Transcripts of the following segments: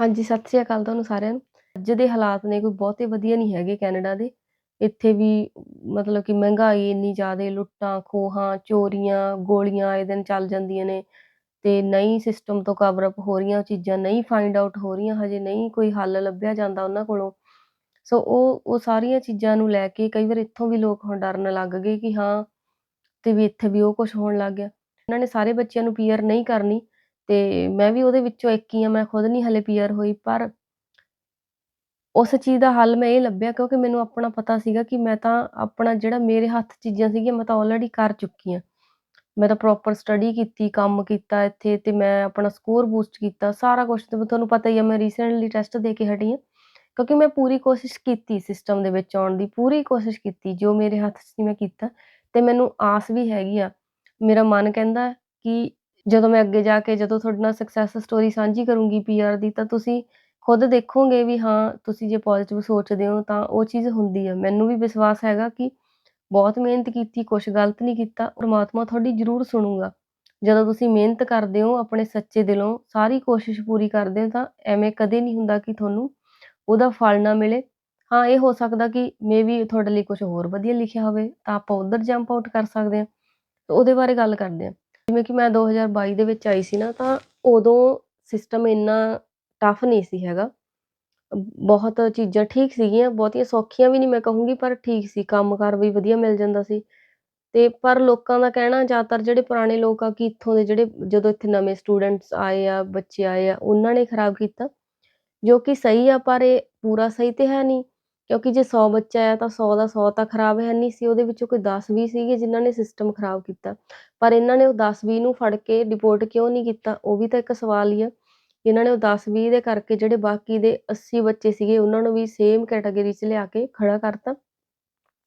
ਹਾਂਜੀ, ਸਤਿ ਸ੍ਰੀ ਅਕਾਲ ਤੁਹਾਨੂੰ ਸਾਰਿਆਂ ਨੂੰ। ਅੱਜ ਦੇ ਹਾਲਾਤ ਨੇ ਕੋਈ ਬਹੁਤੇ ਵਧੀਆ ਨਹੀਂ ਹੈਗੇ ਕੈਨੇਡਾ ਦੇ। ਇੱਥੇ ਵੀ ਮਤਲਬ ਕਿ ਮਹਿੰਗਾਈ ਇੰਨੀ ਜ਼ਿਆਦਾ ਲੁੱਟਾਂ-ਖੋਹਾਂ, ਚੋਰੀਆਂ, ਗੋਲੀਆਂ ਆਏ ਦਿਨ ਚੱਲ ਜਾਂਦੀਆਂ ਨੇ ਤੇ ਨਹੀਂ ਸਿਸਟਮ ਤੋਂ ਕਵਰ ਅਪ ਹੋ ਰਹੀਆਂ ਚੀਜ਼ਾਂ, ਨਹੀਂ ਫਾਈਂਡ ਆਊਟ ਹੋ ਰਹੀਆਂ, ਹਜੇ ਨਹੀਂ ਕੋਈ ਹੱਲ ਲੱਭਿਆ ਜਾਂਦਾ ਉਹਨਾਂ ਕੋਲੋਂ। ਸੋ ਉਹ ਉਹ ਸਾਰੀਆਂ ਚੀਜ਼ਾਂ ਨੂੰ ਲੈ ਕੇ ਕਈ ਵਾਰ ਇੱਥੋਂ ਵੀ ਲੋਕ ਹੁਣ ਡਰਨ ਲੱਗ ਗਏ ਕਿ ਹਾਂ ਤੇ ਵੀ ਇੱਥੇ ਵੀ ਉਹ ਕੁਛ ਹੋਣ ਲੱਗ ਗਿਆ। ਇਹਨਾਂ ਨੇ ਸਾਰੇ ਬੱਚਿਆਂ ਨੂੰ ਪੀਅਰ ਨਹੀਂ ਕਰਨੀ ਤੇ ਮੈਂ ਵੀ ਉਹਦੇ ਵਿੱਚੋਂ ਇੱਕ ਹੀ ਆ, ਮੈਂ ਖੁਦ ਨਹੀਂ ਹਲੇ ਪੀਅਰ ਹੋਈ ਪਰ ਉਸ ਚੀਜ਼ ਦਾ ਹੱਲ ਮੈਂ ਇਹ ਲੱਭਿਆ ਕਿਉਂਕਿ ਮੈਨੂੰ ਆਪਣਾ ਪਤਾ ਸੀਗਾ ਕਿ ਮੈਂ ਤਾਂ ਆਪਣਾ ਜਿਹੜਾ ਮੇਰੇ ਹੱਥ ਚੀਜ਼ਾਂ ਸੀਗੀਆਂ ਮੈਂ ਤਾਂ ਆਲਰੇਡੀ ਕਰ ਚੁੱਕੀ ਆ। ਮੈਂ ਤਾਂ ਪ੍ਰੋਪਰ ਸਟੱਡੀ ਕੀਤੀ, ਕੰਮ ਕੀਤਾ ਇੱਥੇ ਤੇ ਮੈਂ ਆਪਣਾ ਸਕੋਰ ਬੂਸਟ ਕੀਤਾ, ਸਾਰਾ ਕੁਛ ਤੇ ਤੁਹਾਨੂੰ ਪਤਾ ਹੀ ਆ ਮੈਂ ਰੀਸੈਂਟਲੀ ਟੈਸਟ ਦੇ ਕੇ ਹਟੀ ਆ। ਕਿਉਂਕਿ ਮੈਂ ਪੂਰੀ ਕੋਸ਼ਿਸ਼ ਕੀਤੀ ਸਿਸਟਮ ਦੇ ਵਿੱਚ ਆਉਣ ਦੀ, ਪੂਰੀ ਕੋਸ਼ਿਸ਼ ਕੀਤੀ, ਜੋ ਮੇਰੇ ਹੱਥ 'ਚ ਸੀ ਮੈਂ ਕੀਤਾ ਤੇ ਮੈਨੂੰ ਆਸ ਵੀ ਹੈਗੀ ਆ। ਮੇਰਾ ਮਨ ਕਹਿੰਦਾ ਕਿ ਜਦੋਂ ਮੈਂ ਅੱਗੇ ਜਾ ਕੇ ਜਦੋਂ ਤੁਹਾਡੇ ਨਾਲ ਸਕਸੈਸ ਸਟੋਰੀ ਸਾਂਝੀ ਕਰੂੰਗੀ ਪੀਆਰ ਦੀ ਤਾਂ ਤੁਸੀਂ ਖੁਦ ਦੇਖੋਗੇ ਵੀ ਹਾਂ, ਤੁਸੀਂ ਜੇ ਪੋਜ਼ਿਟਿਵ ਸੋਚਦੇ ਹੋ ਤਾਂ ਉਹ ਚੀਜ਼ ਹੁੰਦੀ ਆ। ਮੈਨੂੰ ਵੀ ਵਿਸ਼ਵਾਸ ਹੈਗਾ ਕਿ ਬਹੁਤ ਮਿਹਨਤ ਕੀਤੀ, ਕੁਛ ਗਲਤ ਨਹੀਂ ਕੀਤਾ, ਪਰਮਾਤਮਾ ਤੁਹਾਡੀ ਜ਼ਰੂਰ ਸੁਣੂਗਾ। ਜਦੋਂ ਤੁਸੀਂ ਮਿਹਨਤ ਕਰਦੇ ਹੋ ਆਪਣੇ ਸੱਚੇ ਦਿਲੋਂ, ਸਾਰੀ ਕੋਸ਼ਿਸ਼ ਪੂਰੀ ਕਰਦੇ ਹੋ ਤਾਂ ਐਵੇਂ ਕਦੇ ਨਹੀਂ ਹੁੰਦਾ ਕਿ ਤੁਹਾਨੂੰ ਉਹਦਾ ਫਲ ਨਾ ਮਿਲੇ। ਹਾਂ, ਇਹ ਹੋ ਸਕਦਾ ਕਿ ਮੇਬੀ ਤੁਹਾਡੇ ਲਈ ਕੁਛ ਹੋਰ ਵਧੀਆ ਲਿਖਿਆ ਹੋਵੇ ਤਾਂ ਆਪਾਂ ਉੱਧਰ ਜੰਪ ਆਊਟ ਕਰ ਸਕਦੇ ਹਾਂ। ਉਹਦੇ ਬਾਰੇ ਗੱਲ ਕਰਦੇ ਹਾਂ। ਜਿਵੇਂ ਕਿ ਮੈਂ 2022 ਦੇ ਵਿੱਚ ਆਈ ਸੀ ਨਾ ਤਾਂ ਉਦੋਂ ਸਿਸਟਮ ਇੰਨਾ ਟਫ ਨਹੀਂ ਸੀ ਹੈਗਾ। ਬਹੁਤ ਚੀਜ਼ਾਂ ਠੀਕ ਸੀਗੀਆਂ, ਬਹੁਤੀਆਂ ਸੌਖੀਆਂ ਵੀ ਨਹੀਂ ਮੈਂ ਕਹੂੰਗੀ ਪਰ ਠੀਕ ਸੀ, ਕੰਮ-ਕਾਰ ਵੀ ਵਧੀਆ ਮਿਲ ਜਾਂਦਾ ਸੀ। ਤੇ ਪਰ ਲੋਕਾਂ ਦਾ ਕਹਿਣਾ ਜ਼ਿਆਦਾਤਰ ਜਿਹੜੇ ਪੁਰਾਣੇ ਲੋਕ ਆ ਕਿ ਇੱਥੋਂ ਦੇ ਜਿਹੜੇ ਜਦੋਂ ਇੱਥੇ ਨਵੇਂ ਸਟੂਡੈਂਟਸ ਆਏ ਆ, ਬੱਚੇ ਆਏ ਆ, ਉਹਨਾਂ ਨੇ ਖਰਾਬ ਕੀਤਾ। ਜੋ ਕਿ ਸਹੀ ਆ ਪਰ ਇਹ ਪੂਰਾ ਸਹੀ ਤੇ ਹੈ ਨਹੀਂ ਕਿਉਂਕਿ ਜੇ 100 ਬੱਚਾ ਆਇਆ ਤਾਂ 100 ਦਾ 100 ਤਾਂ ਖਰਾਬ ਹੈ ਨਹੀਂ ਸੀ, ਉਹਦੇ ਵਿੱਚੋਂ ਕੋਈ 10-20 ਸੀਗੇ ਜਿਨ੍ਹਾਂ ਨੇ ਸਿਸਟਮ ਖਰਾਬ ਕੀਤਾ। ਪਰ ਇਹਨਾਂ ਨੇ ਉਹ 10-20 ਨੂੰ ਫੜ ਕੇ ਡਿਪੋਰਟ ਕਿਉਂ ਨਹੀਂ ਕੀਤਾ? ਉਹ ਵੀ ਤਾਂ ਇੱਕ ਸਵਾਲ ਹੀ ਆ। ਇਹਨਾਂ ਨੇ ਉਹ 10-20 ਦੇ ਕਰਕੇ ਜਿਹੜੇ ਬਾਕੀ ਦੇ 80 ਬੱਚੇ ਸੀਗੇ ਉਹਨਾਂ ਨੂੰ ਵੀ ਸੇਮ ਕੈਟਾਗਰੀ 'ਚ ਲਿਆ ਕੇ ਖੜਾ ਕਰਤਾ।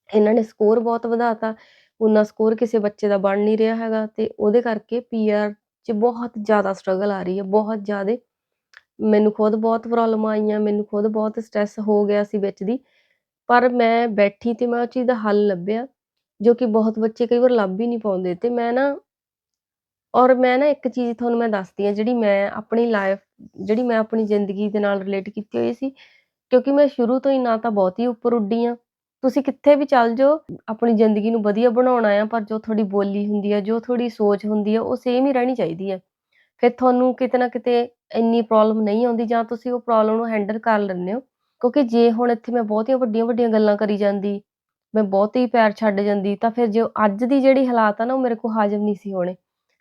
ਇਹਨਾਂ ਨੇ ਸਕੋਰ ਬਹੁਤ ਵਧਾਤਾ, ਉਨਾ ਸਕੋਰ ਕਿਸੇ ਬੱਚੇ ਦਾ ਬਣ ਨਹੀਂ ਰਿਹਾ ਹੈਗਾ ਤੇ ਉਹਦੇ ਕਰਕੇ ਪੀਆਰ 'ਚ ਬਹੁਤ ਜ਼ਿਆਦਾ ਸਟਰਗਲ ਆ ਰਹੀ ਹੈ, ਬਹੁਤ ਜ਼ਿਆਦਾ ਮੈਨੂੰ ਖੁਦ ਬਹੁਤ ਪ੍ਰੋਬਲਮ ਆਈਆਂ, ਮੈਨੂੰ ਖੁਦ ਬਹੁਤ ਸਟ੍ਰੈਸ ਹੋ ਗਿਆ ਸੀ ਵਿੱਚ ਦੀ। ਪਰ ਮੈਂ ਬੈਠੀ ਤੇ ਮੈਂ ਉਹ ਚੀਜ਼ ਦਾ ਹੱਲ ਲੱਭਿਆ, ਜੋ ਕਿ ਬਹੁਤ ਬੱਚੇ ਕਈ ਵਾਰ ਲੱਭ ਹੀ ਨਹੀਂ ਪਾਉਂਦੇ। ਤੇ ਮੈਂ ਨਾ ਔਰ ਮੈਂ ਨਾ ਇੱਕ ਚੀਜ਼ ਤੁਹਾਨੂੰ ਮੈਂ ਦੱਸਦੀ ਹਾਂ ਜਿਹੜੀ ਮੈਂ ਆਪਣੀ ਲਾਈਫ ਜਿਹੜੀ ਮੈਂ ਆਪਣੀ ਜ਼ਿੰਦਗੀ ਦੇ ਨਾਲ ਰਿਲੇਟ ਕੀਤੀ ਹੋਈ ਸੀ ਕਿਉਂਕਿ ਮੈਂ ਸ਼ੁਰੂ ਤੋਂ ਹੀ ਨਾ ਤਾਂ ਬਹੁਤ ਹੀ ਉੱਪਰ ਉੱਡੀ ਆ ਤੁਸੀਂ ਕਿੱਥੇ ਵੀ ਚੱਲ ਜਾਓ ਆਪਣੀ ਜ਼ਿੰਦਗੀ ਨੂੰ ਵਧੀਆ ਬਣਾਉਣਾ ਆ ਪਰ ਜੋ ਤੁਹਾਡੀ ਬੋਲੀ ਹੁੰਦੀ ਆ ਜੋ ਤੁਹਾਡੀ ਸੋਚ ਹੁੰਦੀ ਆ ਉਹ ਸੇਮ ਹੀ ਰਹਿਣੀ ਚਾਹੀਦੀ ਆ। ਫਿਰ ਤੁਹਾਨੂੰ ਕਿਤੇ ਨਾ ਕਿਤੇ ਇੰਨੀ ਪ੍ਰੋਬਲਮ ਨਹੀਂ ਆਉਂਦੀ ਜਾਂ ਤੁਸੀਂ ਉਹ ਪ੍ਰੋਬਲਮ ਨੂੰ ਹੈਂਡਲ ਕਰ ਲੈਂਦੇ ਹੋ। ਕਿਉਂਕਿ ਜੇ ਹੁਣ ਇੱਥੇ ਮੈਂ ਬਹੁਤੀਆਂ ਵੱਡੀਆਂ ਵੱਡੀਆਂ ਗੱਲਾਂ ਕਰੀ ਜਾਂਦੀ ਮੈਂ ਬਹੁਤੇ ਹੀ ਪੈਰ ਛੱਡ ਜਾਂਦੀ ਤਾਂ ਫਿਰ ਜੋ ਅੱਜ ਦੀ ਜਿਹੜੀ ਹਾਲਾਤ ਆ ਨਾ ਉਹ ਮੇਰੇ ਕੋਲ ਹਾਜ਼ਮ ਨਹੀਂ ਸੀ ਹੋਣੇ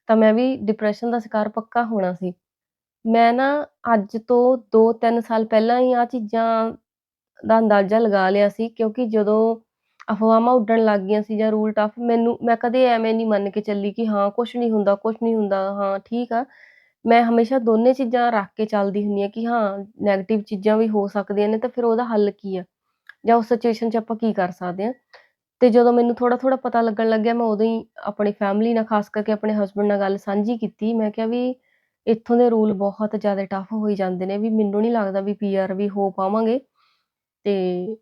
ਤਾਂ ਮੈਂ ਵੀ ਡਿਪਰੈਸ਼ਨ ਦਾ ਸ਼ਿਕਾਰ ਪੱਕਾ ਹੋਣਾ ਸੀ। ਮੈਂ ਨਾ ਅੱਜ ਤੋਂ 2-3 ਸਾਲ ਪਹਿਲਾਂ ਹੀ ਆ ਚੀਜ਼ਾਂ ਦਾ ਅੰਦਾਜ਼ਾ ਲਗਾ ਲਿਆ ਸੀ ਕਿਉਂਕਿ ਜਦੋਂ ਅਫਵਾਹਾਂ ਉੱਡਣ ਲੱਗ ਗਈਆਂ ਸੀ ਜਾਂ ਰੂਲ ਟਫ ਮੈਨੂੰ ਮੈਂ ਕਦੇ ਐਵੇਂ ਨਹੀਂ ਮੰਨ ਕੇ ਚੱਲੀ ਕਿ ਹਾਂ ਕੁਛ ਨਹੀਂ ਹੁੰਦਾ, ਕੁਛ ਨਹੀਂ ਹੁੰਦਾ, ਹਾਂ ਠੀਕ ਆ। ਮੈਂ ਹਮੇਸ਼ਾ ਦੋਨੇ ਚੀਜ਼ਾਂ ਰੱਖ ਕੇ ਚੱਲਦੀ ਹੁੰਦੀ ਆ ਕਿ ਹਾਂ ਨੈਗੇਟਿਵ ਚੀਜ਼ਾਂ ਵੀ ਹੋ ਸਕਦੀਆਂ ਨੇ ਤਾਂ ਫਿਰ ਉਹਦਾ ਹੱਲ ਕੀ ਆ? ਜਾਂ ਉਸ ਸਿਚੁਏਸ਼ਨ 'ਚ ਆਪਾਂ ਕੀ ਕਰ ਸਕਦੇ ਆ? ਤੇ ਜਦੋਂ ਮੈਨੂੰ ਥੋੜਾ-ਥੋੜਾ ਪਤਾ ਲੱਗਣ ਲੱਗਿਆ ਮੈਂ ਉਦੋਂ ਹੀ ਆਪਣੀ ਫੈਮਿਲੀ ਨਾਲ ਖਾਸ ਕਰਕੇ ਆਪਣੇ ਹਸਬੈਂਡ ਨਾਲ ਗੱਲ ਸਾਂਝੀ ਕੀਤੀ। ਮੈਂ ਕਿਹਾ ਵੀ ਇੱਥੋਂ ਦੇ ਰੂਲ ਬਹੁਤ ਜ਼ਿਆਦਾ ਟਫ ਹੋਈ ਜਾਂਦੇ ਨੇ ਵੀ ਮੈਨੂੰ ਨਹੀਂ ਲੱਗਦਾ ਵੀ ਪੀਆਰ ਵੀ ਹੋ ਪਾਵਾਂਗੇ। ਤੇ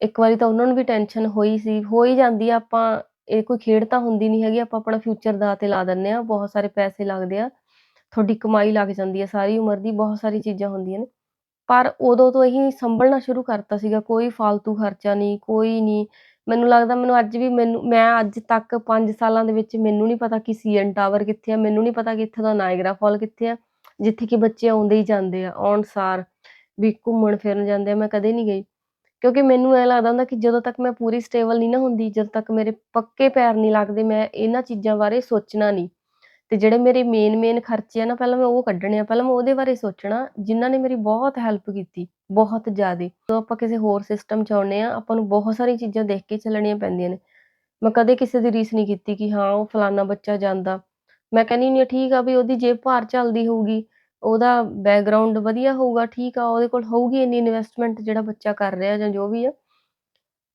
ਇੱਕ ਵਾਰੀ ਤਾਂ ਉਹਨਾਂ ਨੂੰ ਵੀ ਟੈਨਸ਼ਨ ਹੋਈ ਸੀ, ਹੋ ਹੀ ਜਾਂਦੀ ਆ ਆਪਾਂ ਇਹ ਕੋਈ ਖੇਡ ਤਾਂ ਹੁੰਦੀ ਨਹੀਂ ਹੈਗੀ ਆਪਾਂ ਆਪਣਾ ਫਿਊਚਰ ਦਾ ਤੇ ਲਾ ਦਿੰਨੇ ਆ, ਬਹੁਤ ਸਾਰੇ ਪੈਸੇ ਲੱਗਦੇ ਆ। ਤੁਹਾਡੀ ਕਮਾਈ ਲੱਗ ਜਾਂਦੀ ਹੈ ਸਾਰੀ ਉਮਰ ਦੀ, ਬਹੁਤ ਸਾਰੀ ਚੀਜ਼ਾਂ ਹੁੰਦੀਆਂ ਨੇ। ਪਰ ਉਦੋਂ ਤੋਂ ਹੀ ਸੰਭਲਣਾ ਸ਼ੁਰੂ ਕਰਤਾ ਸੀਗਾ, ਕੋਈ ਫਾਲਤੂ ਖਰਚਾ ਨਹੀਂ, ਕੋਈ ਨਹੀਂ ਮੈਨੂੰ ਲੱਗਦਾ ਮੈਨੂੰ ਅੱਜ ਵੀ ਮੈਨੂੰ ਮੈਂ ਅੱਜ ਤੱਕ 5 ਸਾਲਾਂ ਦੇ ਵਿੱਚ ਮੈਨੂੰ ਨਹੀਂ ਪਤਾ ਕਿ ਸੀਐਨ ਟਾਵਰ ਕਿੱਥੇ ਆ, ਮੈਨੂੰ ਨਹੀਂ ਪਤਾ ਕਿ ਇੱਥੇ ਦਾ ਨਾਇਗਰਾ ਫਾਲ ਕਿੱਥੇ ਆ, ਜਿੱਥੇ ਕਿ ਬੱਚੇ ਆਉਂਦੇ ਹੀ ਜਾਂਦੇ ਆ ਆਉਣ ਸਾਰ ਵੀ ਘੁੰਮਣ ਫਿਰਨ ਜਾਂਦੇ ਆ, ਮੈਂ ਕਦੇ ਨਹੀਂ ਗਈ। ਕਿਉਂਕਿ ਮੈਨੂੰ ਐਂ ਲੱਗਦਾ ਹੁੰਦਾ ਕਿ ਜਦੋਂ ਤੱਕ ਮੈਂ ਪੂਰੀ ਸਟੇਬਲ ਨਹੀਂ ਨਾ ਹੁੰਦੀ, ਜਦੋਂ ਤੱਕ ਮੇਰੇ ਪੱਕੇ ਪੈਰ ਨਹੀਂ ਲੱਗਦੇ ਮੈਂ ਇਹਨਾਂ ਚੀਜ਼ਾਂ ਬਾਰੇ ਸੋਚਣਾ ਨਹੀਂ। ਤੇ ਜਿਹੜੇ ਮੇਰੇ ਮੇਨ ਮੇਨ ਖਰਚੇ ਆ ਨਾ ਪਹਿਲਾਂ ਮੈਂ ਉਹ ਕੱਢਣੇ ਆ, ਪਹਿਲਾਂ ਮੈਂ ਉਹਦੇ ਬਾਰੇ ਸੋਚਣਾ ਜਿਨ੍ਹਾਂ ਨੇ ਮੇਰੀ ਬਹੁਤ ਹੈਲਪ ਕੀਤੀ, ਬਹੁਤ ਜ਼ਿਆਦਾ ਜਦੋਂ ਆਪਾਂ ਕਿਸੇ ਹੋਰ ਸਿਸਟਮ 'ਚ ਆਉਂਦੇ ਆ ਆਪਾਂ ਨੂੰ ਬਹੁਤ ਸਾਰੀਆਂ ਚੀਜ਼ਾਂ ਦੇਖ ਕੇ ਚੱਲਣੀਆਂ ਪੈਂਦੀਆਂ ਨੇ। ਮੈਂ ਕਦੇ ਕਿਸੇ ਦੀ ਰੀਸ ਨਹੀਂ ਕੀਤੀ ਕਿ ਹਾਂ ਉਹ ਫਲਾਨਾ ਬੱਚਾ ਜਾਂਦਾ। ਮੈਂ ਕਹਿੰਦੀ ਹੁੰਦੀ ਆ ਠੀਕ ਆ ਵੀ ਉਹਦੀ ਜੇਬ ਭਾਰ ਚੱਲਦੀ ਹੋਊਗੀ, ਉਹਦਾ ਬੈਕਗਰਾਉਂਡ ਵਧੀਆ ਹੋਊਗਾ, ਠੀਕ ਆ ਉਹਦੇ ਕੋਲ ਹੋਊਗੀ ਇੰਨੀ ਇਨਵੈਸਟਮੈਂਟ ਜਿਹੜਾ ਬੱਚਾ ਕਰ ਰਿਹਾ ਜਾਂ ਜੋ ਵੀ ਆ।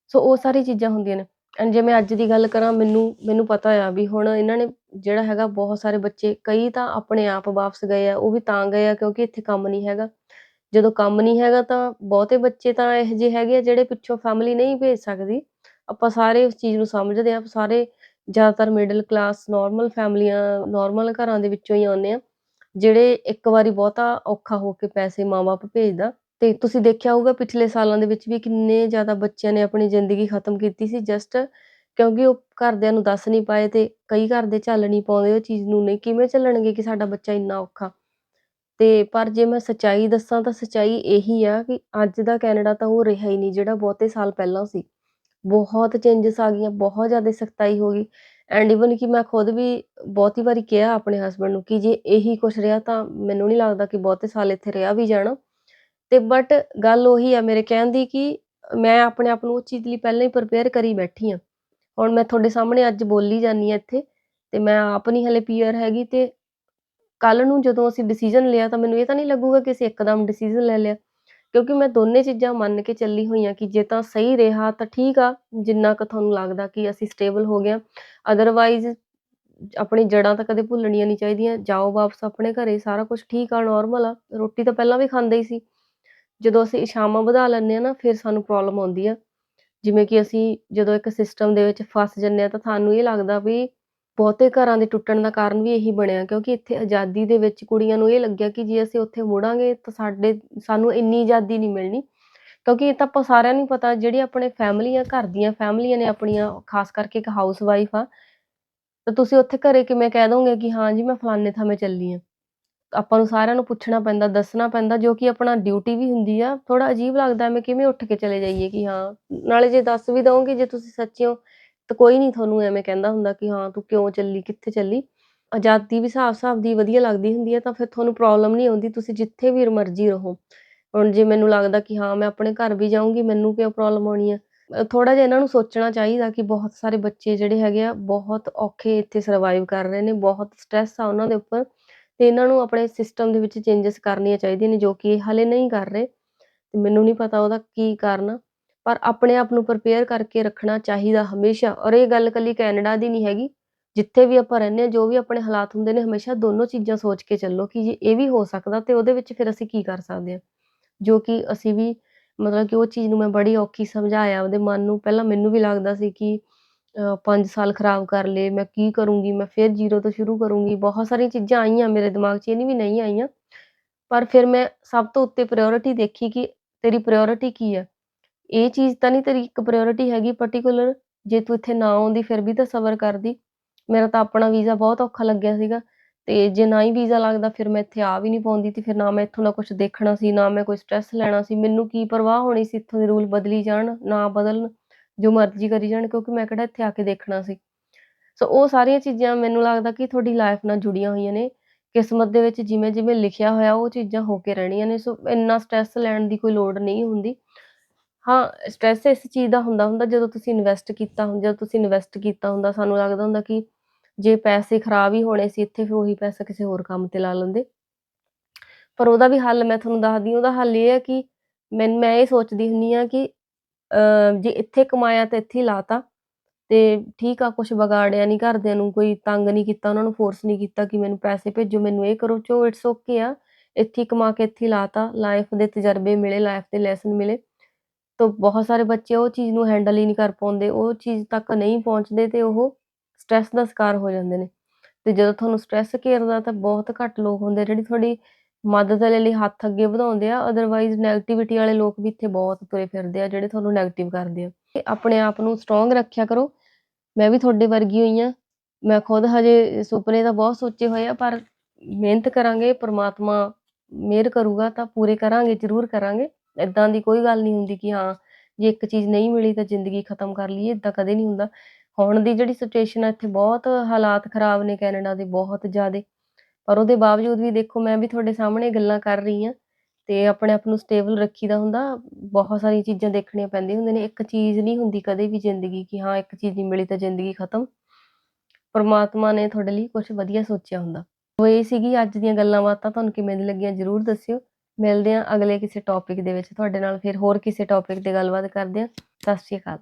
ਸੋ ਉਹ ਸਾਰੀ ਚੀਜ਼ਾਂ ਹੁੰਦੀਆਂ ਨੇ। ਐਂਡ ਜੇ ਮੈਂ ਅੱਜ ਦੀ ਗੱਲ ਕਰਾਂ ਮੈਨੂੰ ਮੈਨੂੰ ਪਤਾ ਆ ਵੀ ਹੁਣ ਇਹਨਾਂ ਨੇ ਜਿਹੜਾ ਹੈਗਾ ਬਹੁਤ ਸਾਰੇ ਬੱਚੇ ਕਈ ਤਾਂ ਆਪਣੇ ਆਪ ਵਾਪਸ ਗਏ ਆ, ਉਹ ਵੀ ਤਾਂ ਗਏ ਆ ਕਿਉਂਕਿ ਇੱਥੇ ਕੰਮ ਨਹੀਂ ਹੈਗਾ। ਜਦੋਂ ਕੰਮ ਨਹੀਂ ਹੈਗਾ ਤਾਂ ਬਹੁਤੇ ਬੱਚੇ ਤਾਂ ਇਹੋ ਜਿਹੇ ਹੈਗੇ ਆ ਜਿਹੜੇ ਪਿੱਛੋਂ ਫੈਮਿਲੀ ਨਹੀਂ ਭੇਜ ਸਕਦੀ। ਆਪਾਂ ਸਾਰੇ ਉਸ ਚੀਜ਼ ਨੂੰ ਸਮਝਦੇ ਆ, ਸਾਰੇ ਜ਼ਿਆਦਾਤਰ ਮਿਡਲ ਕਲਾਸ ਨਾਰਮਲ ਫੈਮਲੀਆਂ, ਨਾਰਮਲ ਘਰਾਂ ਦੇ ਵਿੱਚੋਂ ਹੀ ਆਉਂਦੇ ਆ। ਜਿਹੜੇ ਇੱਕ ਵਾਰੀ ਬਹੁਤਾ ਔਖਾ ਹੋ ਕੇ ਪੈਸੇ ਮਾਂ-ਬਾਪ ਭੇਜਦਾ ਤੇ ਤੁਸੀਂ ਦੇਖਿਆ ਹੋਊਗਾ ਪਿਛਲੇ ਸਾਲਾਂ ਦੇ ਵਿੱਚ ਵੀ ਕਿੰਨੇ ਜ਼ਿਆਦਾ ਬੱਚਿਆਂ ਨੇ ਆਪਣੀ ਜ਼ਿੰਦਗੀ ਖ਼ਤਮ ਕੀਤੀ ਸੀ ਜਸਟ ਕਿਉਂਕਿ ਉਹ ਘਰਦਿਆਂ ਨੂੰ ਦੱਸ ਨਹੀਂ ਪਾਏ ਤੇ ਕਈ ਘਰ ਦੇ ਝੱਲ ਨਹੀਂ ਪਾਉਂਦੇ ਉਹ ਚੀਜ਼ ਨੂੰ ਨਹੀਂ, ਕਿਵੇਂ ਝੱਲਣਗੇ ਕਿ ਸਾਡਾ ਬੱਚਾ ਇੰਨਾ ਔਖਾ? ਤੇ ਪਰ ਜੇ ਮੈਂ ਸੱਚਾਈ ਦੱਸਾਂ ਤਾਂ ਸੱਚਾਈ ਇਹੀ ਆ ਕਿ ਅੱਜ ਦਾ ਕੈਨੇਡਾ ਤਾਂ ਉਹ ਰਿਹਾ ਹੀ ਨਹੀਂ ਜਿਹੜਾ ਬਹੁਤੇ ਸਾਲ ਪਹਿਲਾਂ ਸੀ। ਬਹੁਤ ਚੇਂਜਸ ਆ ਗਈਆਂ, ਬਹੁਤ ਜ਼ਿਆਦਾ ਸਖਤਾਈ ਹੋ ਗਈ ਐਂਡ ਇਵਨ ਕਿ ਮੈਂ ਖੁਦ ਵੀ ਬਹੁਤੀ ਵਾਰੀ ਕਿਹਾ ਆਪਣੇ ਹਸਬੰਡ ਨੂੰ ਕਿ ਜੇ ਇਹੀ ਕੁਛ ਰਿਹਾ ਤਾਂ ਮੈਨੂੰ ਨਹੀਂ ਲੱਗਦਾ ਕਿ ਬਹੁਤੇ ਸਾਲ ਇੱਥੇ ਰਿਹਾ ਵੀ ਜਾਣਾ। ਤੇ ਬਟ ਗੱਲ ਉਹੀ ਆ ਮੇਰੇ ਕਹਿਣ ਦੀ ਕਿ ਮੈਂ ਆਪਣੇ ਆਪ ਨੂੰ ਉਸ ਚੀਜ਼ ਲਈ ਪਹਿਲਾਂ ਹੀ ਪ੍ਰਿਪੇਅਰ ਕਰੀ ਬੈਠੀ ਆ ਹੁਣ ਮੈਂ ਤੁਹਾਡੇ ਸਾਹਮਣੇ ਅੱਜ ਬੋਲੀ ਜਾਨੀ ਆ ਇੱਥੇ ਤੇ ਮੈਂ ਆਪ ਨਹੀਂ ਹਲੇ ਪੀਅਰ ਹੈਗੀ ਤੇ ਕੱਲ ਨੂੰ ਜਦੋਂ ਅਸੀਂ ਡਿਸੀਜਨ ਲਿਆ ਤਾਂ ਮੈਨੂੰ ਇਹ ਤਾਂ ਨਹੀਂ ਲੱਗੂਗਾ ਕਿ ਅਸੀਂ ਇੱਕਦਮ ਡਿਸੀਜਨ ਲੈ ਲਿਆ। ਕਿਉਂਕਿ ਮੈਂ ਦੋਨੇ ਚੀਜ਼ਾਂ ਮੰਨ ਕੇ ਚੱਲੀ ਹੋਈਆਂ ਕਿ ਜੇ ਤਾਂ ਸਹੀ ਰਿਹਾ ਤਾਂ ਠੀਕ ਆ, ਜਿੰਨਾ ਕੁ ਤੁਹਾਨੂੰ ਲੱਗਦਾ ਕਿ ਅਸੀਂ ਸਟੇਬਲ ਹੋ ਗਏ ਅਦਰਵਾਈਜ਼ ਆਪਣੀ ਜੜ੍ਹਾਂ ਤਾਂ ਕਦੇ ਭੁੱਲਣੀਆਂ ਨਹੀਂ ਚਾਹੀਦੀਆਂ, ਜਾਓ ਵਾਪਸ ਆਪਣੇ ਘਰੇ, ਸਾਰਾ ਕੁਝ ਠੀਕ ਆ ਨਾਰਮਲ ਆ। ਰੋਟੀ ਤਾਂ ਪਹਿਲਾਂ ਵੀ ਖਾਂਦੇ ਹੀ ਸੀ। ਜਦੋਂ ਅਸੀਂ ਇਸ਼ਾਵਾਂ ਵਧਾ ਲੈਂਦੇ ਆ ਨਾ, ਫਿਰ ਸਾਨੂੰ ਪ੍ਰੋਬਲਮ ਆਉਂਦੀ ਆ। ਜਿਵੇਂ ਕਿ ਅਸੀਂ ਜਦੋਂ ਇੱਕ ਸਿਸਟਮ ਦੇ ਵਿੱਚ ਫਸ ਜੰਨੇ ਆ ਤਾਂ ਸਾਨੂੰ ਇਹ ਲੱਗਦਾ ਵੀ ਬਹੁਤੇ ਘਰਾਂ ਦੇ ਟੁੱਟਣ ਦਾ ਕਾਰਨ ਵੀ ਇਹੀ ਬਣਿਆ, ਕਿਉਂਕਿ ਇੱਥੇ ਆਜ਼ਾਦੀ ਦੇ ਵਿੱਚ ਕੁੜੀਆਂ ਨੂੰ ਇਹ ਲੱਗਿਆ ਕਿ ਜੇ ਅਸੀਂ ਉੱਥੇ ਮੁੜਾਂਗੇ ਤਾਂ ਸਾਡੇ, ਸਾਨੂੰ ਇੰਨੀ ਆਜ਼ਾਦੀ ਨਹੀਂ ਮਿਲਣੀ। ਕਿਉਂਕਿ ਇਹ ਤਾਂ ਆਪਾਂ ਸਾਰਿਆਂ ਨੂੰ ਪਤਾ, ਜਿਹੜੀ ਆਪਣੇ ਫੈਮਲੀਆਂ ਘਰ ਦੀਆਂ ਫੈਮਲੀਆਂ ਨੇ ਆਪਣੀਆਂ, ਖਾਸ ਕਰਕੇ ਇੱਕ ਹਾਊਸ ਵਾਈਫ ਆ, ਤਾਂ ਤੁਸੀਂ ਉੱਥੇ ਘਰੇ ਕਿਵੇਂ ਕਹਿ ਦੋਗੇ ਕਿ ਹਾਂ ਜੀ ਮੈਂ ਫਲਾਣੇ ਥਾਵੇਂ ਚੱਲੀ ਆ। ਆਪਾਂ ਨੂੰ ਸਾਰਿਆਂ ਨੂੰ ਪੁੱਛਣਾ ਪੈਂਦਾ, ਦੱਸਣਾ ਪੈਂਦਾ, ਜੋ ਕਿ ਆਪਣਾ ਡਿਊਟੀ ਵੀ ਹੁੰਦੀ ਆ। ਥੋੜਾ ਅਜੀਬ ਲੱਗਦਾ ਐਵੇਂ ਕਿਵੇਂ ਉੱਠ ਕੇ ਚਲੇ ਜਾਈਏ ਕਿ ਹਾਂ, ਨਾਲੇ ਜੇ ਦੱਸ ਵੀ ਦਓਗੇ ਜੇ ਤੁਸੀਂ ਸੱਚੇ ਹੋ, ਤਾਂ ਕੋਈ ਨਹੀਂ ਤੁਹਾਨੂੰ ਐਵੇਂ ਕਹਿੰਦਾ ਹੁੰਦਾ ਕਿ ਹਾਂ, ਤੂੰ ਕਿਉਂ ਚੱਲੀ, ਕਿੱਥੇ ਚੱਲੀ? ਆਜ਼ਾਦੀ ਵੀ ਹਿਸਾਬ-ਹਿਸਾਬ ਦੀ ਵਧੀਆ ਲੱਗਦੀ ਹੁੰਦੀ ਹੈ ਤਾਂ ਫਿਰ ਤੁਹਾਨੂੰ ਪ੍ਰੋਬਲਮ ਨਹੀਂ ਆਉਂਦੀ, ਤੁਸੀਂ ਜਿੱਥੇ ਵੀ ਮਰਜ਼ੀ ਰਹੋ। ਹੁਣ ਜੇ ਮੈਨੂੰ ਲੱਗਦਾ ਕਿ ਹਾਂ, ਮੈਂ ਆਪਣੇ ਘਰ ਵੀ ਜਾਊਂਗੀ, ਮੈਨੂੰ ਕਿਉਂ ਪ੍ਰੋਬਲਮ ਆਉਣੀ ਆ? ਥੋੜਾ ਜਿਹਾ ਇਹਨਾਂ ਨੂੰ ਸੋਚਣਾ ਚਾਹੀਦਾ ਕਿ ਬਹੁਤ ਸਾਰੇ ਬੱਚੇ ਜਿਹੜੇ ਹੈਗੇ ਆ, ਬਹੁਤ ਔਖੇ ਇੱਥੇ ਸਰਵਾਈਵ ਕਰ ਰਹੇ ਨੇ, ਬਹੁਤ ਸਟ੍ਰੈਸ ਆ ਉਹਨਾਂ ਦੇ ਉੱਪਰ। ਤੇ ਇਹਨਾਂ ਨੂੰ ਆਪਣੇ ਸਿਸਟਮ ਦੇ ਵਿੱਚ ਚੇਂਜਸ ਕਰਨੀਆਂ ਚਾਹੀਦੀਆਂ ਨੇ ਜੋ ਕਿ ਇਹ ਹਲੇ ਨਹੀਂ ਕਰ ਰਹੇ ਤੇ ਮੈਨੂੰ ਨਹੀਂ ਪਤਾ ਉਹਦਾ ਕੀ ਕਾਰਨ ਪਰ ਆਪਣੇ ਆਪ ਨੂੰ ਪ੍ਰਪੇਅਰ ਕਰਕੇ ਰੱਖਣਾ ਚਾਹੀਦਾ ਹਮੇਸ਼ਾ ਔਰ ਇਹ ਗੱਲ ਕੱਲੀ ਕੈਨੇਡਾ ਦੀ ਨਹੀਂ ਹੈਗੀ, ਜਿੱਥੇ ਵੀ ਆਪਾਂ ਰਹਿੰਦੇ ਹਾਂ, ਜੋ ਵੀ ਆਪਣੇ ਹਾਲਾਤ ਹੁੰਦੇ ਨੇ, ਹਮੇਸ਼ਾ ਦੋਨੋਂ ਚੀਜ਼ਾਂ ਸੋਚ ਕੇ ਚੱਲੋ ਕਿ ਜੇ ਇਹ ਵੀ ਹੋ ਸਕਦਾ ਤੇ ਉਹਦੇ ਵਿੱਚ ਫਿਰ ਅਸੀਂ ਕੀ ਕਰ ਸਕਦੇ ਹਾਂ। ਜੋ ਕਿ ਅਸੀਂ ਵੀ ਮਤਲਬ ਕਿ ਉਹ ਚੀਜ਼ ਨੂੰ ਮੈਂ ਬੜੀ ਔਖੀ ਸਮਝਾਇਆ, ਉਹਦੇ ਮਨ ਨੂੰ ਪਹਿਲਾਂ ਮੈਨੂੰ ਵੀ ਲੱਗਦਾ ਸੀ ਕਿ 5 ਸਾਲ ਖਰਾਬ ਕਰ ਲਏ, ਮੈਂ ਕੀ ਕਰੂੰਗੀ, ਮੈਂ ਫਿਰ ਜ਼ੀਰੋ ਤੋਂ ਸ਼ੁਰੂ ਕਰੂੰਗੀ। ਬਹੁਤ ਸਾਰੀਆਂ ਚੀਜ਼ਾਂ ਆਈਆਂ ਮੇਰੇ ਦਿਮਾਗ 'ਚ, ਇਹ ਨਹੀਂ ਵੀ ਨਹੀਂ ਆਈਆਂ। ਪਰ ਫਿਰ ਮੈਂ ਸਭ ਤੋਂ ਉੱਤੇ ਪ੍ਰਾਇੋਰਟੀ ਦੇਖੀ ਕਿ ਤੇਰੀ ਪ੍ਰਾਇੋਰਟੀ ਕੀ ਹੈ। ਇਹ ਚੀਜ਼ ਤਾਂ ਨਹੀਂ ਤੇਰੀ ਇੱਕ ਪ੍ਰਾਇੋਰਟੀ ਹੈਗੀ ਪਾਰਟਿਕੂਲਰ ਜੇ ਤੂੰ ਇੱਥੇ ਨਾ ਆਉਂਦੀ ਫਿਰ ਵੀ ਤਾਂ ਸਬਰ ਕਰਦੀ। ਮੇਰਾ ਤਾਂ ਆਪਣਾ ਵੀਜ਼ਾ ਬਹੁਤ ਔਖਾ ਲੱਗਿਆ ਸੀਗਾ ਤੇ ਜੇ ਨਾ ਹੀ ਵੀਜ਼ਾ ਲੱਗਦਾ ਫਿਰ ਮੈਂ ਇੱਥੇ ਆ ਵੀ ਨਹੀਂ ਪਾਉਂਦੀ ਤੇ ਫਿਰ ਨਾ ਮੈਂ ਇੱਥੋਂ ਦਾ ਕੁਝ ਦੇਖਣਾ ਸੀ, ਨਾ ਮੈਂ ਕੋਈ ਸਟ੍ਰੈਸ ਲੈਣਾ ਸੀ। ਮੈਨੂੰ ਕੀ ਪਰਵਾਹ ਹੋਣੀ ਸੀ ਇੱਥੋਂ ਦੇ ਰੂਲ ਬਦਲੀ ਜਾਣ, ਨਾ ਬਦਲਣ। ਜੋ ਮਰਜ਼ੀ ਕਰੀ ਜਾਣ, ਕਿਉਂਕਿ ਮੈਂ ਕਿਹੜਾ ਇੱਥੇ ਆ ਕੇ ਦੇਖਣਾ ਸੀ। ਸੋ ਉਹ ਸਾਰੀਆਂ ਚੀਜ਼ਾਂ ਮੈਨੂੰ ਲੱਗਦਾ ਕਿ ਤੁਹਾਡੀ ਲਾਈਫ ਨਾਲ ਜੁੜੀਆਂ ਹੋਈਆਂ ਨੇ। ਕਿਸਮਤ ਦੇ ਵਿੱਚ ਜਿਵੇਂ ਜਿਵੇਂ ਲਿਖਿਆ ਹੋਇਆ, ਉਹ ਚੀਜ਼ਾਂ ਹੋ ਕੇ ਰਹਿਣੀਆਂ ਨੇ। ਸੋ ਇੰਨਾ ਸਟ੍ਰੈਸ ਲੈਣ ਦੀ ਕੋਈ ਲੋੜ ਨਹੀਂ ਹੁੰਦੀ। ਹਾਂ ਸਟ੍ਰੈਸ ਇਸ ਚੀਜ਼ ਦਾ ਹੁੰਦਾ ਹੁੰਦਾ ਜਦੋਂ ਤੁਸੀਂ ਇਨਵੈਸਟ ਕੀਤਾ ਹੁੰਦਾ ਜਦੋਂ ਤੁਸੀਂ ਇਨਵੈਸਟ ਕੀਤਾ ਹੁੰਦਾ, ਸਾਨੂੰ ਲੱਗਦਾ ਹੁੰਦਾ ਕਿ ਜੇ ਪੈਸੇ ਖਰਾਬ ਹੀ ਹੋਣੇ ਸੀ, ਇੱਥੇ ਫਿਰ ਉਹੀ ਪੈਸਾ ਕਿਸੇ ਹੋਰ ਕੰਮ ਤੇ ਲਾ ਲੈਂਦੇ। ਪਰ ਉਹਦਾ ਵੀ ਹੱਲ ਮੈਂ ਤੁਹਾਨੂੰ ਦੱਸਦੀ ਉਹਦਾ ਹੱਲ ਇਹ ਹੈ ਕਿ ਮੈਂ ਮੈਂ ਇਹ ਸੋਚਦੀ ਹੁੰਨੀ ਆ ਕਿ ਜੇ ਇੱਥੇ ਕਮਾਇਆ ਤਾਂ ਇੱਥੇ ਲਾਤਾ ਤੇ ਠੀਕ ਆ ਕੁਝ ਵਿਗਾੜਿਆ ਨਹੀਂ ਘਰਦਿਆਂ ਨੂੰ ਕੋਈ ਤੰਗ ਨਹੀਂ ਕੀਤਾ, ਉਹਨਾਂ ਨੂੰ ਫੋਰਸ ਨਹੀਂ ਕੀਤਾ ਕਿ ਮੈਨੂੰ ਪੈਸੇ ਭੇਜੋ, ਮੈਨੂੰ ਇਹ ਕਰੋ ਚੋ ਇਟਸ ਓਕੇ ਆ, ਇੱਥੇ ਕਮਾ ਕੇ ਇੱਥੇ ਲਾਤਾ ਲਾਈਫ ਦੇ ਤਜਰਬੇ ਮਿਲੇ ਲਾਈਫ ਦੇ ਲੈਸਨ ਮਿਲੇ। ਤਾਂ ਬਹੁਤ ਸਾਰੇ ਬੱਚੇ ਉਹ ਚੀਜ਼ ਨੂੰ ਹੈਂਡਲ ਹੀ ਨਹੀਂ ਕਰ ਪਾਉਂਦੇ, ਉਹ ਚੀਜ਼ ਤੱਕ ਨਹੀਂ ਪਹੁੰਚਦੇ ਤੇ ਉਹ ਸਟ੍ਰੈਸ ਦਾ ਸ਼ਿਕਾਰ ਹੋ ਜਾਂਦੇ ਨੇ। ਤੇ ਜਦੋਂ ਤੁਹਾਨੂੰ ਸਟ੍ਰੈਸ ਘੇਰਦਾ ਤਾਂ ਬਹੁਤ ਘੱਟ ਲੋਕ ਹੁੰਦੇ ਜਿਹੜੀ ਤੁਹਾਡੀ ਮਦਦ ਦੇ ਲਈ ਹੱਥ ਅੱਗੇ ਵਧਾਉਂਦੇ ਆ ਅਦਰਵਾਈਜ਼ 네ਗੇਟਿਵਿਟੀ ਵਾਲੇ ਲੋਕ ਵੀ ਇੱਥੇ ਬਹੁਤ ਤੁਰੇ ਫਿਰਦੇ ਆ, ਜਿਹੜੇ ਤੁਹਾਨੂੰ 네ਗੇਟਿਵ ਕਰਦੇ ਆ। ਆਪਣੇ ਆਪ ਨੂੰ ਸਟਰੋਂਗ ਰੱਖਿਆ ਕਰੋ। ਮੈਂ ਵੀ ਤੁਹਾਡੇ ਵਰਗੀ ਹੋਈ ਆ। ਮੈਂ ਖੁਦ ਹਜੇ ਸੁਪਨੇ ਤਾਂ ਬਹੁਤ ਸੋਚੇ ਹੋਏ ਆ, ਪਰ ਮਿਹਨਤ ਕਰਾਂਗੇ, ਪ੍ਰਮਾਤਮਾ ਮਿਹਰ ਕਰੂਗਾ ਤਾਂ ਪੂਰੇ ਕਰਾਂਗੇ, ਜ਼ਰੂਰ ਕਰਾਂਗੇ। ਇਦਾਂ ਦੀ ਕੋਈ ਗੱਲ ਨਹੀਂ ਹੁੰਦੀ ਕਿ ਹਾਂ, ਜੇ ਇੱਕ ਚੀਜ਼ ਨਹੀਂ ਮਿਲੀ ਤਾਂ ਜ਼ਿੰਦਗੀ ਖਤਮ ਕਰ ਲਈਏ ਇਦਾਂ ਕਦੇ ਨਹੀਂ ਹੁੰਦਾ। ਹੁਣ ਦੀ ਜਿਹੜੀ ਸਿਚੁਏਸ਼ਨ ਆ, ਇੱਥੇ ਬਹੁਤ ਹਾਲਾਤ ਖਰਾਬ ਨੇ ਕੈਨੇਡਾ ਦੇ, ਬਹੁਤ ਜ਼ਿਆਦਾ। ਪਰ ਉਹਦੇ ਬਾਵਜੂਦ ਵੀ ਦੇਖੋ ਮੈਂ ਵੀ ਤੁਹਾਡੇ ਸਾਹਮਣੇ ਗੱਲਾਂ ਕਰ ਰਹੀ ਹਾਂ ਤੇ ਆਪਣੇ ਆਪ ਨੂੰ ਸਟੇਬਲ ਰੱਖੀਦਾ ਹੁੰਦਾ, ਬਹੁਤ ਸਾਰੀਆਂ ਚੀਜ਼ਾਂ ਦੇਖਣੀਆਂ ਪੈਂਦੀਆਂ ਹੁੰਦੀਆਂ ਨੇ, ਇੱਕ ਚੀਜ਼ ਨਹੀਂ ਹੁੰਦੀ ਕਦੇ ਵੀ ਜ਼ਿੰਦਗੀ ਕਿ ਹਾਂ ਇੱਕ ਚੀਜ਼ ਨਹੀਂ ਮਿਲੀ ਤਾਂ ਜ਼ਿੰਦਗੀ ਖਤਮ। ਪਰਮਾਤਮਾ ਨੇ ਤੁਹਾਡੇ ਲਈ ਕੁਝ ਵਧੀਆ ਸੋਚਿਆ ਹੁੰਦਾ। ਉਹ ਇਹ ਸੀਗੀ ਅੱਜ ਦੀਆਂ ਗੱਲਾਂ ਬਾਤਾਂ, ਤੁਹਾਨੂੰ ਕਿਵੇਂ ਦੀ ਲੱਗੀਆਂ ਜਰੂਰ ਦੱਸਿਓ। ਮਿਲਦੇ ਹਾਂ ਅਗਲੇ ਕਿਸੇ ਟੌਪਿਕ ਦੇ ਵਿੱਚ, ਤੁਹਾਡੇ ਨਾਲ ਫਿਰ ਹੋਰ ਕਿਸੇ ਟੌਪਿਕ ਤੇ ਗੱਲਬਾਤ ਕਰਦੇ ਹਾਂ। ਸਤਿ ਸ਼੍ਰੀ ਅਕਾਲ।